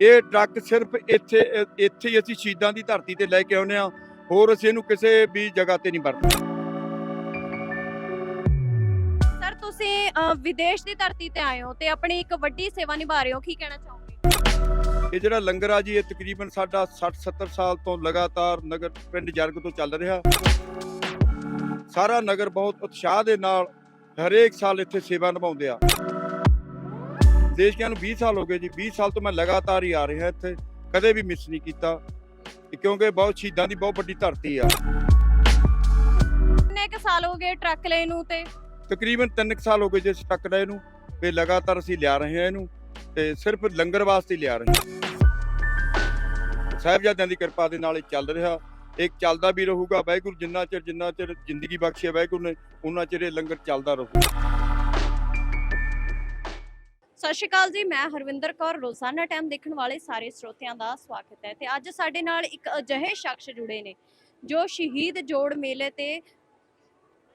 ਇਹ ਟਰੱਕ ਸਿਰਫ ਇੱਥੇ ਇੱਥੇ ਹੀ ਅਸੀਂ ਸ਼ਹੀਦਾਂ ਦੀ ਧਰਤੀ ਤੇ ਲੈ ਕੇ ਆਉਂਦੇ ਆ ਹੋਰ ਅਸੀਂ ਇਹਨੂੰ ਕਿਸੇ ਵੀ ਜਗ੍ਹਾ ਤੇ ਨਹੀਂ ਵਰਤਦੇ। ਸਰ ਤੁਸੀਂ ਵਿਦੇਸ਼ ਦੀ ਧਰਤੀ ਤੇ ਆਏ ਹੋ ਤੇ ਆਪਣੀ ਇੱਕ ਵੱਡੀ ਸੇਵਾ ਨਿਭਾ ਰਹੇ ਹੋ ਕੀ ਕਹਿਣਾ ਚਾਹੋਗੇ? ਇਹ ਜਿਹੜਾ ਲੰਗਰ ਆ ਜੀ ਇਹ ਤਕਰੀਬਨ ਸਾਡਾ 60 70 ਸਾਲ ਤੋਂ ਲਗਾਤਾਰ ਨਗਰ ਪਿੰਡ ਜਰਗ ਤੋਂ ਚੱਲ ਰਿਹਾ। ਸਾਰਾ ਨਗਰ ਬਹੁਤ ਉਤਸ਼ਾਹ ਦੇ ਨਾਲ ਹਰੇਕ ਸਾਲ ਇੱਥੇ ਸੇਵਾ ਨਿਭਾਉਂਦੇ ਆ। ਦੇਸ਼ਕਿਆਂ ਨੂੰ 20 ਸਾਲ ਹੋ ਗਏ ਜੀ 20 ਸਾਲ ਤੋਂ ਮੈਂ ਲਗਾਤਾਰ ਹੀ ਆ ਰਿਹਾ ਇੱਥੇ ਕਦੇ ਵੀ ਮਿਸ ਨਹੀਂ ਕੀਤਾ। ਕਿਉਂਕਿ ਬਹੁਤ ਸ਼ਹੀਦਾਂ ਦੀ ਬਹੁਤ ਵੱਡੀ ਧਰਤੀ ਆ। ਕਿੰਨੇ ਕੁ ਸਾਲ ਹੋ ਗਏ ਟਰੱਕ ਲੈ ਨੂੰ ਤੇ? ਤਕਰੀਬਨ 3 ਸਾਲ ਹੋ ਗਏ ਜੇ ਸਟੱਕ ਰਹੇ ਨੂੰ ਤੇ ਲਗਾਤਾਰ ਅਸੀਂ ਲਿਆ ਰਹੇ ਹਾਂ ਇਹਨੂੰ ਤੇ ਸਿਰਫ ਲੰਗਰ ਵਾਸਤੇ ਲਿਆ ਰਹੇ ਹਾਂ। ਸਾਹਿਬਜ਼ਾਦਿਆਂ ਦੀ ਕਿਰਪਾ ਦੇ ਨਾਲ ਇਹ ਚੱਲ ਰਿਹਾ। ਇੱਕ ਚੱਲਦਾ ਵੀ ਰਹੂਗਾ ਵਾਹਿਗੁਰੂ ਜਿੰਨਾ ਚਿਰ ਜਿੰਨਾ ਚਿਰ ਜ਼ਿੰਦਗੀ ਬਖਸ਼ਿਆ ਵਾਹਿਗੁਰੂ ਨੇ ਉਹਨਾਂ ਚਿਰ ਇਹ ਲੰਗਰ ਚੱਲਦਾ ਰਹੂ। ਸਤਿ ਸ਼੍ਰੀ ਅਕਾਲ ਜੀ ਮੈਂ ਹਰਵਿੰਦਰ ਕੌਰ ਰੋਜ਼ਾਨਾ ਟਾਈਮ ਦੇਖਣ ਵਾਲੇ ਸਾਰੇ ਸਰੋਤਿਆਂ ਦਾ ਸਵਾਗਤ ਹੈ ਤੇ ਅੱਜ ਸਾਡੇ ਨਾਲ ਇੱਕ ਅਜਿਹੇ ਸ਼ਖਸ ਜੁੜੇ ਨੇ ਜੋ ਸ਼ਹੀਦ ਜੋੜ ਮੇਲੇ ਤੇ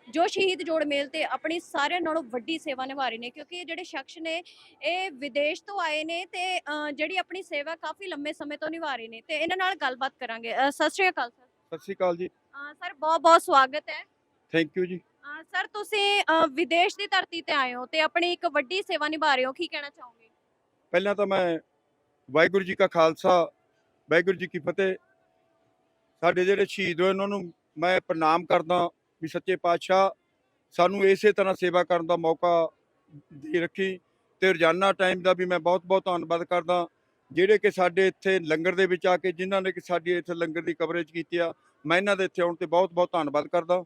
ਜੋ ਸ਼ਹੀਦ ਜੋੜ ਮੇਲ ਤੇ ਆਪਣੀ ਸਾਰਿਆਂ ਨਾਲੋਂ ਵੱਡੀ ਸੇਵਾ ਨਿਭਾ ਰਹੇ ਨੇ ਕਿਉਂਕਿ ਇਹ ਜਿਹੜੇ ਸ਼ਖਸ ਨੇ ਇਹ ਵਿਦੇਸ਼ ਤੋਂ ਆਏ ਨੇ ਤੇ ਜਿਹੜੀ ਆਪਣੀ ਸੇਵਾ ਕਾਫੀ ਲੰਮੇ ਸਮੇਂ ਤੋਂ ਨਿਭਾ ਰਹੇ ਨੇ ਤੇ ਇਹਨਾਂ ਨਾਲ ਗੱਲਬਾਤ ਕਰਾਂਗੇ। ਸਤਿ ਸ਼੍ਰੀ ਅਕਾਲ ਸਰ। ਸਤਿ ਸ਼੍ਰੀ ਅਕਾਲ ਜੀ। ਸਰ ਬਹੁਤ ਬਹੁਤ ਸਵਾਗਤ ਹੈ। ਥੈਂਕ ਯੂ ਜੀ। ਸਰ ਤੁਸੀਂ ਅ, ਵਿਦੇਸ਼ ਦੀ ਧਰਤੀ ਤੇ ਆਏ ਹੋ ਤੇ ਆਪਣੀ ਇੱਕ ਵੱਡੀ ਸੇਵਾ ਨਿਭਾ ਰਹੇ ਹੋ ਕੀ ਕਹਿਣਾ ਚਾਹੋਗੇ? ਪਹਿਲਾਂ ਤਾਂ ਮੈਂ ਵਾਹਿਗੁਰੂ ਜੀ ਕਾ ਖਾਲਸਾ ਵਾਹਿਗੁਰੂ ਜੀ ਕੀ ਫਤਿਹ। ਸਾਡੇ ਜਿਹੜੇ ਸ਼ਹੀਦ ਹੋਏ ਉਹਨਾਂ ਨੂੰ ਮੈਂ ਪ੍ਰਣਾਮ ਕਰਦਾ ਵੀ ਸੱਚੇ ਪਾਤਸ਼ਾਹ ਸਾਨੂੰ ਇਸੇ ਤਰ੍ਹਾਂ ਸੇਵਾ ਕਰਨ ਦਾ ਮੌਕਾ ਦੇ ਰੱਖੀ ਤੇ ਰੋਜ਼ਾਨਾ ਟਾਈਮ ਦਾ ਵੀ ਮੈਂ ਬਹੁਤ ਬਹੁਤ ਧੰਨਵਾਦ ਕਰਦਾ। ਜਿਹੜੇ ਕਿ ਸਾਡੇ ਇੱਥੇ ਲੰਗਰ ਦੇ ਵਿੱਚ ਆ ਕੇ ਜਿਨ੍ਹਾਂ ਨੇ ਕਿ ਸਾਡੀ ਇੱਥੇ ਲੰਗਰ ਦੀ ਕਵਰੇਜ ਕੀਤੀ ਆ ਮੈਂ ਇਹਨਾਂ ਦੇ ਇੱਥੇ ਆਉਣ ਤੇ ਬਹੁਤ ਬਹੁਤ ਧੰਨਵਾਦ ਕਰਦਾ।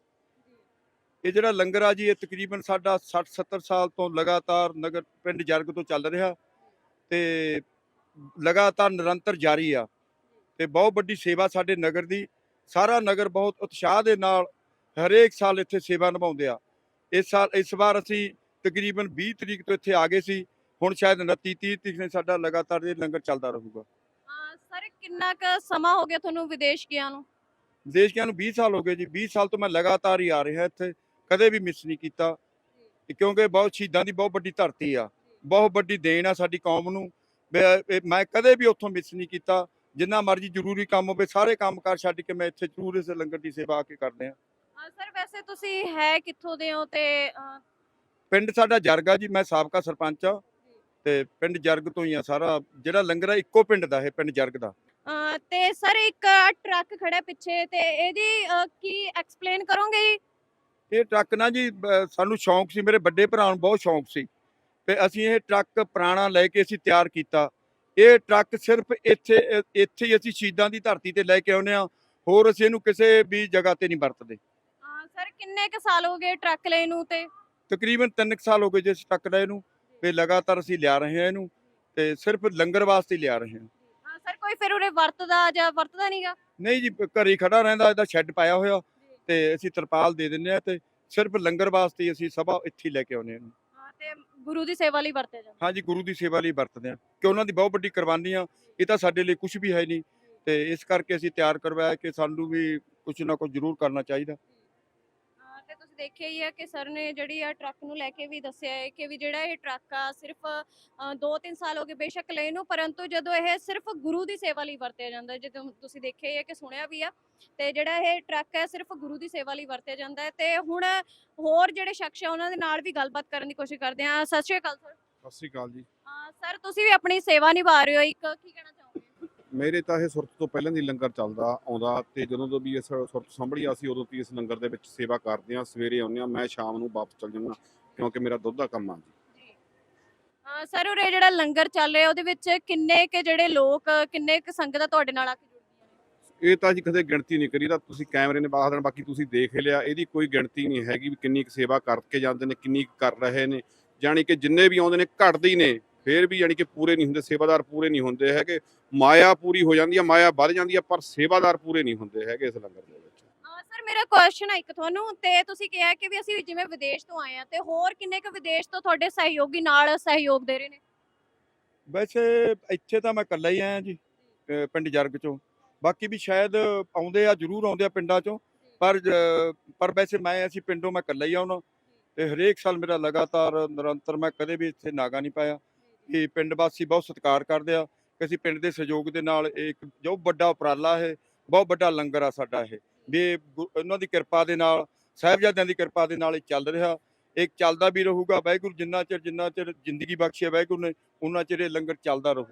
ਇਹ ਜਿਹੜਾ ਲੰਗਰ ਆ ਜੀ ਇਹ ਤਕਰੀਬਨ ਸਾਡਾ 60 70 ਸਾਲ ਤੋਂ ਲਗਾਤਾਰ ਨਗਰ ਪਿੰਡ ਜਰਗ ਤੋਂ ਚੱਲ ਰਿਹਾ ਤੇ ਲਗਾਤਾਰ ਨਿਰੰਤਰ ਜਾਰੀ ਆ ਤੇ ਬਹੁਤ ਵੱਡੀ ਸੇਵਾ ਸਾਡੇ ਨਗਰ ਦੀ। ਸਾਰਾ ਨਗਰ ਬਹੁਤ ਉਤਸ਼ਾਹ ਦੇ ਨਾਲ ਹਰੇਕ ਸਾਲ ਇੱਥੇ ਸੇਵਾ ਨਿਭਾਉਂਦੇ ਆ। ਇਸ ਸਾਲ ਇਸ ਵਾਰ ਅਸੀਂ ਤਕਰੀਬਨ 20 ਤਰੀਕ ਤੋਂ ਇੱਥੇ ਆ ਗਏ ਸੀ। ਹੁਣ ਸ਼ਾਇਦ 29 30 ਤਰੀਕ ਨੇ ਸਾਡਾ ਲਗਾਤਾਰ ਇਹ ਲੰਗਰ ਚੱਲਦਾ ਰਹੂਗਾ। ਸਰ ਕਿੰਨਾ ਕੁ ਸਮਾਂ ਹੋ ਗਿਆ ਤੁਹਾਨੂੰ ਵਿਦੇਸ਼ ਗਿਆ ਨੂੰ? ਦੇਸ਼ਕਿਆਂ ਨੂੰ 20 ਸਾਲ ਹੋ ਗਏ ਜੀ। 20 ਸਾਲ ਤੋਂ ਮੈਂ ਲਗਾਤਾਰ ਹੀ ਆ ਰਿਹਾ ਇੱਥੇ। ਕਦੇ ਵੀ ਮਿਸ ਨਹੀਂ ਕੀਤਾ ਕਿਉਂਕਿ ਬਹੁਤ ਸ਼ਹੀਦਾਂ ਦੀ ਬਹੁਤ ਵੱਡੀ ਧਰਤੀ ਆ ਬਹੁਤ ਵੱਡੀ ਦੇਣ ਆ ਸਾਡੀ ਕੌਮ ਨੂੰ। ਮੈਂ ਕਦੇ ਵੀ ਉੱਥੋਂ ਮਿਸ ਨਹੀਂ ਕੀਤਾ। ਜਿੰਨਾ ਮਰਜ਼ੀ ਜ਼ਰੂਰੀ ਕੰਮ ਹੋਵੇ ਸਾਰੇ ਕੰਮਕਾਰ ਛੱਡ ਕੇ ਮੈਂ ਇੱਥੇ ਜ਼ਰੂਰ ਇਸ ਲੰਗਰ ਦੀ ਸੇਵਾ ਆ ਕੇ ਕਰਦੇ ਆ ਸਰ ਵੈਸੇ ਤੁਸੀਂ ਹੈ ਕਿੱਥੋਂ ਦੇ ਹੋ ਤੇ ਪਿੰਡ ਸਾਡਾ ਜਰਗਾ ਜੀ ਮੈਂ ਸਾਬਕਾ ਸਰਪੰਚ ਆ ਤੇ ਪਿੰਡ ਜਰਗ ਤੋਂ ਹੀ ਆ ਸਾਰਾ। ਜਿਹੜਾ ਲੰਗਰ ਆ ਇੱਕੋ ਪਿੰਡ ਦਾ ਇਹ ਪਿੰਡ ਜਰਗ ਦਾ। ਤੇ ਸਰ ਇੱਕ ਟਰੱਕ ਖੜਾ ਪਿੱਛੇ ਤੇ ਇਹਦੀ ਕੀ ਐਕਸਪਲੇਨ ਕਰੋਗੇ ਜੀ? ਇਹ ਟਰੱਕ ਨਾ ਜੀ ਸਾਨੂੰ ਸ਼ੌਂਕ ਸੀ ਮੇਰੇ ਵੱਡੇ ਭਰਾ ਨੂੰ ਬਹੁਤ ਸ਼ੌਂਕ ਸੀ। ਤੇ ਅਸੀਂ ਇਹ ਟਰੱਕ ਪੁਰਾਣਾ ਲੈ ਕੇ ਅਸੀਂ ਤਿਆਰ ਕੀਤਾ। ਇਹ ਟਰੱਕ ਸਿਰਫ ਇੱਥੇ ਇੱਥੇ ਹੀ ਅਸੀਂ ਸ਼ਹੀਦਾਂ ਦੀ ਧਰਤੀ ਤੇ ਲੈ ਕੇ ਆਉਂਦੇ ਆ ਹੋਰ ਅਸੀਂ ਇਹਨੂੰ ਕਿਸੇ ਵੀ ਜਗ੍ਹਾ ਤੇ ਨਹੀਂ ਵਰਤਦੇ। ਸਰ ਕਿੰਨੇ ਕੁ ਸਾਲ ਹੋ ਗਏ ਟਰੱਕ ਲੈ ਨੂੰ ਤੇ? ਤਕਰੀਬਨ 3 ਸਾਲ ਹੋ ਗਏ ਜੇ ਟਰੱਕ ਦਾ ਇਹਨੂੰ। ਤੇ ਲਗਾਤਾਰ ਅਸੀਂ ਲਿਆ ਰਹੇ ਹਾਂ ਇਹਨੂੰ। ਤੇ ਸਿਰਫ ਲੰਗਰ ਵਾਸਤੇ ਹੀ ਲਿਆ ਰਹੇ ਹਾਂ। ਅਹ, ਸਰ ਕੋਈ ਫਿਰ ਉਰੇ ਵਰਤਦਾ ਜਾਂ ਵਰਤਦਾ ਨਹੀਂਗਾ ਨਹੀਂ ਜੀ ਘਰੇ ਹੀ ਖੜਾ ਰਹਿੰਦਾ ਇਹਦਾ ਸ਼ੈੱਡ ਪਾਇਆ ਹੋਇਆ। ਤੇ ਅਸੀਂ ਤਰਪਾਲ ਦੇ ਦਿੰਦੇ ਆ ਤੇ ਸਿਰਫ ਲੰਗਰ ਵਾਸਤੇ ਹੀ ਅਸੀਂ ਸਭਾ ਇੱਥੇ ਲੈ ਕੇ ਹਾਂ। ਇਹਨੂੰ ਤੇ ਗੁਰੂ ਦੀ ਸੇਵਾ ਲਈ ਵਰਤਿਆ ਜਾਂਦਾ। ਹਾਂਜੀ ਗੁਰੂ ਦੀ ਸੇਵਾ ਲਈ ਵਰਤਦੇ ਆ ਕਿ ਉਹਨਾਂ ਦੀ ਬਹੁਤ ਵੱਡੀ ਕੁਰਬਾਨੀ ਆ ਇਹ ਤਾਂ ਸਾਡੇ ਲਈ ਕੁਝ ਵੀ ਹੈ ਨਹੀਂ ਤੇ ਇਸ ਕਰਕੇ ਅਸੀਂ ਤਿਆਰ ਕਰਵਾਇਆ ਕਿ ਸਾਨੂੰ ਵੀ ਕੁਝ ਨਾ ਕੁਝ ਜ਼ਰੂਰ ਕਰਨਾ ਚਾਹੀਦਾ। ਤੁਸੀਂ ਦੇਖਿਆ ਹੀ ਹੈ ਕਿ ਸਰ ਨੇ ਜਿਹੜੀ ਆ ਟਰੱਕ ਨੂੰ ਲੈ ਕੇ ਵੀ ਦੱਸਿਆ ਹੈ ਕਿ ਵੀ ਜਿਹੜਾ ਇਹ ਟਰੱਕ ਆ ਸਿਰਫ 2-3 ਸਾਲ ਹੋ ਗਏ ਬੇਸ਼ੱਕ ਲਏ ਨੂੰ ਪਰੰਤੂ ਜਦੋਂ ਇਹ ਸਿਰਫ ਗੁਰੂ ਦੀ ਸੇਵਾ ਲਈ ਵਰਤਿਆ ਜਾਂਦਾ ਜਦੋਂ ਤੁਸੀਂ ਦੇਖਿਆ ਹੀ ਹੈ ਕਿ ਸੁਣਿਆ ਵੀ ਆ ਤੇ ਜਿਹੜਾ ਇਹ ਟਰੱਕ ਹੈ ਸਿਰਫ ਗੁਰੂ ਦੀ ਸੇਵਾ ਲਈ ਵਰਤਿਆ ਜਾਂਦਾ ਹੈ ਤੇ ਹੁਣ ਹੋਰ ਜਿਹੜੇ ਸ਼ਖਸ ਆ ਉਹਨਾਂ ਦੇ ਨਾਲ ਵੀ ਗੱਲਬਾਤ ਕਰਨ ਦੀ ਕੋਸ਼ਿਸ਼ ਕਰਦੇ ਆ ਸਤਿ ਸ਼੍ਰੀ ਅਕਾਲ ਸਰ। ਸਤਿ ਸ੍ਰੀ ਅਕਾਲ ਜੀ। ਸਰ ਤੁਸੀਂ ਵੀ ਆਪਣੀ ਸੇਵਾ ਨਿਭਾ ਰਹੇ ਹੋ ਇੱਕ ਕੀ ਕਹਿਣਾ ਮੇਰੇ ਤਾਂ ਇਹ ਸੁਰਤ ਤੋਂ ਪਹਿਲਾਂ ਦੀ ਲੰਗਰ ਚੱਲਦਾ ਆਉਂਦਾ ਤੇ ਜਦੋਂ ਤੋਂ ਵੀ ਇਸ ਸੁਰਤ ਸੰਭੜੀ ਅਸੀਂ ਉਦੋਂ ਤੋਂ ਇਸ ਲੰਗਰ ਦੇ ਵਿੱਚ ਸੇਵਾ ਕਰਦੇ ਆ ਸਵੇਰੇ ਆਉਂਦੇ ਆ ਮੈਂ ਸ਼ਾਮ ਨੂੰ ਵਾਪਸ ਚੱਲ ਜਾਂਦਾ ਕਿਉਂਕਿ ਮੇਰਾ ਦੁੱਧ ਦਾ ਕੰਮ ਆ ਜੀ। ਸਰ ਉਰੇ ਜਿਹੜਾ ਲੰਗਰ ਚੱਲ ਰਿਹਾ ਉਹਦੇ ਵਿੱਚ ਕਿੰਨੇ ਕੇ ਜਿਹੜੇ ਲੋਕ ਕਿੰਨੇ ਕੁ ਸੰਗਤਾਂ ਤੁਹਾਡੇ ਨਾਲ ਆ ਕੇ ਜੁੜਦੀਆਂ ਇਹ ਤਾਂ ਜੀ ਕਦੇ ਗਿਣਤੀ ਨਹੀਂ ਕਰੀ ਤਾਂ ਤੁਸੀਂ ਕੈਮਰੇ ਨੇ ਬਾਹਰ ਬਾਕੀ ਤੁਸੀਂ ਦੇਖ ਲਿਆ ਇਹਦੀ ਕੋਈ ਗਿਣਤੀ ਨਹੀਂ ਹੈਗੀ ਵੀ ਕਿੰਨੀ ਕੁ ਸੇਵਾ ਕਰਕੇ ਜਾਂਦੇ ਨੇ ਕਿੰਨੀ ਕਰ ਰਹੇ ਨੇ ਜਾਣੀ ਕਿ ਜਿੰਨੇ ਵੀ ਆਉਂਦੇ ਨੇ ਘਟਦੇ ਹੀ ਨੇ। ਫੇਰ ਵੀ ਜਾਣੀ ਕਿ ਪੂਰੇ ਨਹੀਂ ਹੁੰਦੇ ਸੇਵਾਦਾਰ ਪੂਰੇ ਨਹੀਂ ਹੁੰਦੇ ਹੈਗੇ। ਮਾਇਆ ਪੂਰੀ ਹੋ ਜਾਂਦੀ ਆ ਮਾਇਆ ਵੱਧ ਜਾਂਦੀ ਆ ਪਰ ਸੇਵਾਦਾਰ ਪੂਰੇ ਨਹੀਂ ਹੁੰਦੇ ਹੈਗੇ ਇਸ ਲੰਗਰ ਦੇ ਵਿੱਚ। ਸਰ ਮੇਰਾ ਕੁਐਸਚਨ ਹੈ ਇੱਕ ਤੁਹਾਨੂੰ ਤੇ ਤੁਸੀਂ ਕਿਹਾ ਕਿ ਵੀ ਅਸੀਂ ਜਿਵੇਂ ਵਿਦੇਸ਼ ਤੋਂ ਆਏ ਆ ਤੇ ਹੋਰ ਕਿੰਨੇ ਕੁ ਵਿਦੇਸ਼ ਤੋਂ ਤੁਹਾਡੇ ਸਹਿਯੋਗੀ ਨਾਲ ਸਹਿਯੋਗ ਦੇ ਰਹੇ ਨੇ? ਵੈਸੇ ਇੱਥੇ ਤਾਂ ਮੈਂ ਇਕੱਲਾ ਹੀ ਆਇਆ ਜੀ ਪਿੰਡ ਜਰਗ ਚੋਂ। ਬਾਕੀ ਵੀ ਸ਼ਾਇਦ ਆਉਂਦੇ ਆ ਜ਼ਰੂਰ ਆਉਂਦੇ ਆ ਪਿੰਡਾਂ ਚੋਂ ਪਰ ਪਰ ਵੈਸੇ ਮੈਂ ਅਸੀਂ ਪਿੰਡੋਂ ਮੈਂ ਇਕੱਲਾ ਹੀ ਆਉਣਾ ਤੇ ਹਰੇਕ ਸਾਲ ਮੇਰਾ ਲਗਾਤਾਰ ਨਿਰੰਤਰ ਮੈਂ ਕਦੇ ਵੀ ਇੱਥੇ ਨਾਗਾ ਨਹੀਂ ਪਾਇਆ। ਇਹ ਪਿੰਡ ਵਾਸੀ ਬਹੁਤ ਸਤਿਕਾਰ ਕਰਦੇ ਆ ਕਿ ਅਸੀਂ ਪਿੰਡ ਦੇ ਸਹਿਯੋਗ ਦੇ ਨਾਲ ਇਹ ਇੱਕ ਜੋ ਵੱਡਾ ਉਪਰਾਲਾ ਹੈ ਬਹੁਤ ਵੱਡਾ ਲੰਗਰ ਆ ਸਾਡਾ ਇਹ। ਵੀ ਇਹ ਉਹਨਾਂ ਦੀ ਕਿਰਪਾ ਦੇ ਨਾਲ, ਸਾਹਿਬਜ਼ਾਦਿਆਂ ਦੀ ਕਿਰਪਾ ਦੇ ਨਾਲ ਇਹ ਚੱਲ ਰਿਹਾ। ਇਹ ਚੱਲਦਾ ਵੀ ਰਹੂਗਾ, ਵਾਹਿਗੁਰੂ ਜਿੰਨਾ ਚਿਰ ਜਿੰਨਾ ਚਿਰ ਜ਼ਿੰਦਗੀ ਬਖਸ਼ੀ ਵਾਹਿਗੁਰੂ ਨੇ ਉਹਨਾਂ ਚਿਰ ਇਹ ਲੰਗਰ ਚੱਲਦਾ ਰਹੂਗਾ।